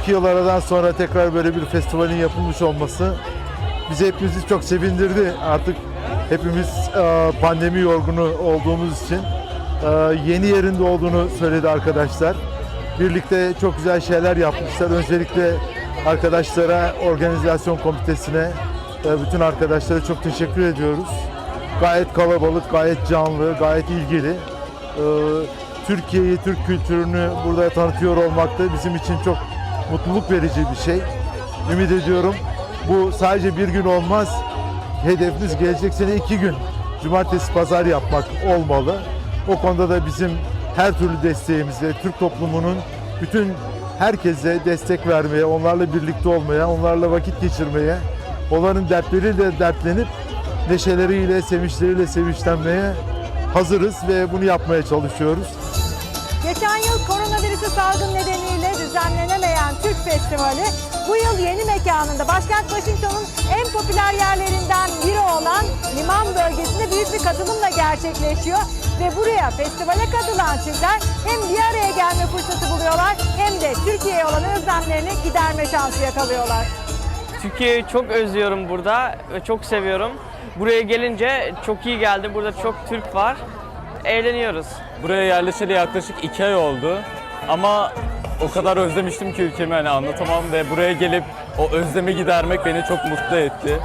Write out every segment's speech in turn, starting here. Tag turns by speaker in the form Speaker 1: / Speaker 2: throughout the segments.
Speaker 1: iki yıl aradan sonra tekrar böyle bir festivalin yapılmış olması bizi hepimizi çok sevindirdi. Artık hepimiz e, pandemi yorgunu olduğumuz için e, yeni yerinde olduğunu söyledi arkadaşlar. Birlikte çok güzel şeyler yapmışlar. Öncelikle arkadaşlara, organizasyon komitesine, e, bütün arkadaşlara çok teşekkür ediyoruz. Gayet kalabalık, gayet canlı, gayet ilgili. Türkiye'yi, Türk kültürünü burada tanıtıyor olmak da bizim için çok mutluluk verici bir şey. Ümit ediyorum bu sadece bir gün olmaz. Hedefimiz gelecek sene iki gün. Cumartesi, pazar yapmak olmalı. O konuda da bizim her türlü desteğimize, Türk toplumunun bütün herkese destek vermeye, onlarla birlikte olmaya, onlarla vakit geçirmeye, onların dertleriyle dertlenip neşeleriyle, sevinçleriyle sevinçlenmeye hazırız ve bunu yapmaya çalışıyoruz.
Speaker 2: Geçen yıl koronavirüsü salgın nedeniyle düzenlenemeyen Türk Festivali bu yıl yeni mekanında başkent Washington'un en popüler yerlerinden biri olan liman bölgesinde büyük bir katılımla gerçekleşiyor. Ve buraya festivale katılan Türkler hem bir araya gelme fırsatı buluyorlar hem de Türkiye'ye olan özlemlerini giderme şansı yakalıyorlar.
Speaker 3: Türkiye'yi çok özlüyorum burada ve çok seviyorum. Buraya gelince çok iyi geldi. Burada çok Türk var. Eğleniyoruz.
Speaker 4: Buraya yerleşeli yaklaşık iki ay oldu. Ama o kadar özlemiştim ki ülkemi hani anlatamam ve buraya gelip o özlemi gidermek beni çok mutlu etti.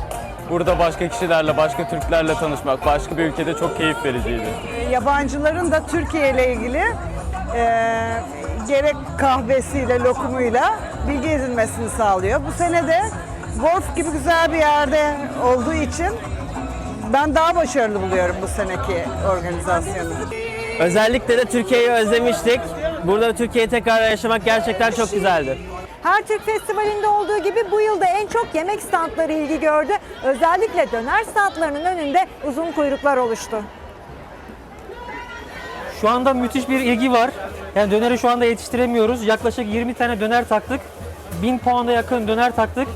Speaker 4: Burada başka kişilerle, başka Türklerle tanışmak, başka bir ülkede çok keyif vericiydi.
Speaker 5: yabancıların da Türkiye ile ilgili e, gerek kahvesiyle, lokumuyla bilgi edinmesini sağlıyor. Bu sene de Golf gibi güzel bir yerde olduğu için ben daha başarılı buluyorum bu seneki organizasyonu.
Speaker 3: Özellikle de Türkiye'yi özlemiştik. Burada Türkiye'yi tekrar yaşamak gerçekten çok güzeldi.
Speaker 2: Her Türk Festivali'nde olduğu gibi bu yılda en çok yemek standları ilgi gördü. Özellikle döner standlarının önünde uzun kuyruklar oluştu.
Speaker 6: Şu anda müthiş bir ilgi var. Yani döneri şu anda yetiştiremiyoruz. Yaklaşık 20 tane döner taktık. 1000 puanda yakın döner taktık.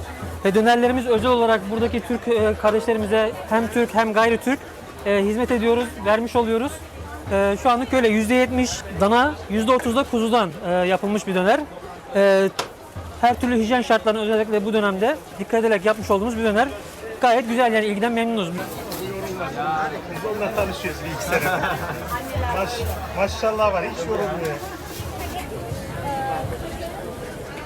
Speaker 6: Ve dönerlerimiz özel olarak buradaki Türk e, kardeşlerimize hem Türk hem gayri Türk e, hizmet ediyoruz, vermiş oluyoruz. E, şu anlık öyle %70 dana, %30 da kuzudan yapılmış bir döner. Her türlü hijyen şartlarına özellikle bu dönemde dikkat ederek yapmış olduğumuz bir döner. Gayet güzel yani ilgiden memnunuz.
Speaker 7: Biz onunla tanışıyoruz bir iki sene. Maş, maşallah var hiç yorulmuyor.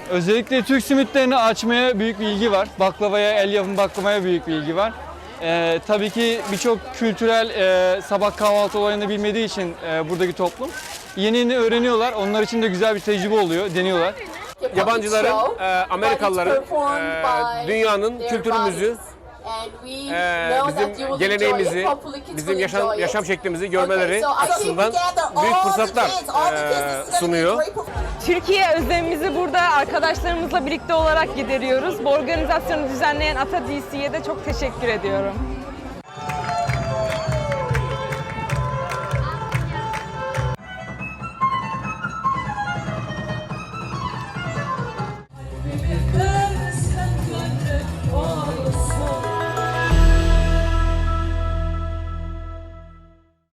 Speaker 4: Özellikle Türk simitlerini açmaya büyük bir ilgi var. Baklavaya, el yapımı baklavaya büyük bir ilgi var. Ee, tabii ki birçok kültürel e, sabah kahvaltı olayını bilmediği için e, buradaki toplum yeni yeni öğreniyorlar. Onlar için de güzel bir tecrübe oluyor, deniyorlar.
Speaker 8: yabancıların, e, Amerikalıların, e, dünyanın kültürümüzü, e, bizim geleneğimizi, bizim yaşam, yaşam şeklimizi görmeleri açısından büyük fırsatlar e, sunuyor.
Speaker 9: Türkiye özlemimizi burada arkadaşlarımızla birlikte olarak gideriyoruz. Bu organizasyonu düzenleyen Ata DC'ye de çok teşekkür ediyorum.